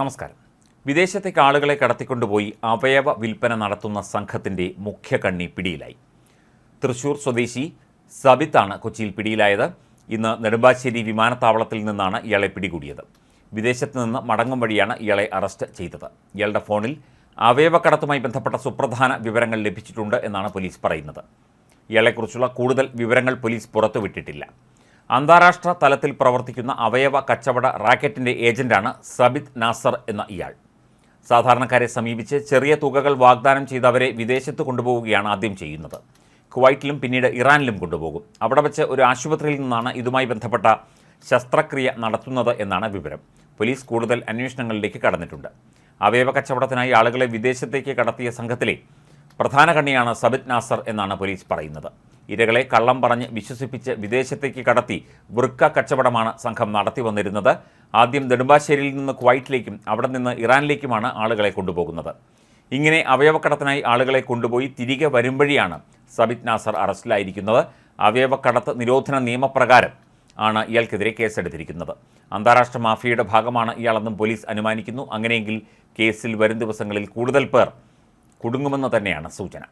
നമസ്കാരം. വിദേശത്തേക്ക് ആളുകളെ കടത്തിക്കൊണ്ടുപോയി അവയവ വിൽപ്പന നടത്തുന്ന സംഘത്തിന്റെ മുഖ്യ കണ്ണി പിടിയിലായി. തൃശൂർ സ്വദേശി സബിത്താണ് കൊച്ചിയിൽ പിടിയിലായത്. ഇന്ന് നെടുമ്പാശ്ശേരി വിമാനത്താവളത്തിൽ നിന്നാണ് ഇയാളെ പിടികൂടിയത്. വിദേശത്ത് നിന്ന് മടങ്ങും വഴിയാണ് ഇയാളെ അറസ്റ്റ് ചെയ്തത്. ഇയാളുടെ ഫോണിൽ അവയവക്കടത്തുമായി ബന്ധപ്പെട്ട സുപ്രധാന വിവരങ്ങൾ ലഭിച്ചിട്ടുണ്ട് എന്നാണ് പോലീസ് പറയുന്നത്. ഇയാളെക്കുറിച്ചുള്ള കൂടുതൽ വിവരങ്ങൾ പോലീസ് പുറത്തുവിട്ടിട്ടില്ല. അന്താരാഷ്ട്ര തലത്തിൽ പ്രവർത്തിക്കുന്ന അവയവ കച്ചവട റാക്കറ്റിന്റെ ഏജന്റാണ് സബിത് നാസർ എന്ന ഇയാൾ. സാധാരണക്കാരെ സമീപിച്ച് ചെറിയ തുകകൾ വാഗ്ദാനം ചെയ്ത് അവരെ വിദേശത്ത് കൊണ്ടുപോവുകയാണ് ആദ്യം ചെയ്യുന്നത്. കുവൈറ്റിലും പിന്നീട് ഇറാനിലും കൊണ്ടുപോകും. അവിടെ വെച്ച് ഒരു ആശുപത്രിയിൽ നിന്നാണ് ഇതുമായി ബന്ധപ്പെട്ട ശസ്ത്രക്രിയ നടത്തുന്നത് എന്നാണ് വിവരം. പോലീസ് കൂടുതൽ അന്വേഷണങ്ങളിലേക്ക് കടന്നിട്ടുണ്ട്. അവയവ കച്ചവടത്തിനായി ആളുകളെ വിദേശത്തേക്ക് കടത്തിയ സംഘത്തിലെ പ്രധാന കണ്ണിയാണ് സബിത് നാസർ എന്നാണ് പോലീസ് പറയുന്നത്. ഇരകളെ കള്ളം പറഞ്ഞ് വിശ്വസിപ്പിച്ച് വിദേശത്തേക്ക് കടത്തി വൃക്ക കച്ചവടമാണ് സംഘം നടത്തി വന്നിരുന്നത്. ആദ്യം നെടുമ്പാശ്ശേരിയിൽ നിന്ന് കുവൈറ്റിലേക്കും അവിടെ നിന്ന് ഇറാനിലേക്കുമാണ് ആളുകളെ കൊണ്ടുപോകുന്നത്. ഇങ്ങനെ അവയവക്കടത്തിനായി ആളുകളെ കൊണ്ടുപോയി തിരികെ വരുമ്പോഴിയാണ് സബിത് നാസർ അറസ്റ്റിലായിരിക്കുന്നത്. അവയവക്കടത്ത് നിരോധന നിയമപ്രകാരം ആണ് ഇയാൾക്കെതിരെ കേസെടുത്തിരിക്കുന്നത്. അന്താരാഷ്ട്ര മാഫിയയുടെ ഭാഗമാണ് ഇയാളെന്നും പോലീസ് അനുമാനിക്കുന്നു. അങ്ങനെയെങ്കിൽ കേസിൽ വരും ദിവസങ്ങളിൽ കൂടുതൽ പേർ കുടുങ്ങുമെന്ന് തന്നെയാണ് സൂചന.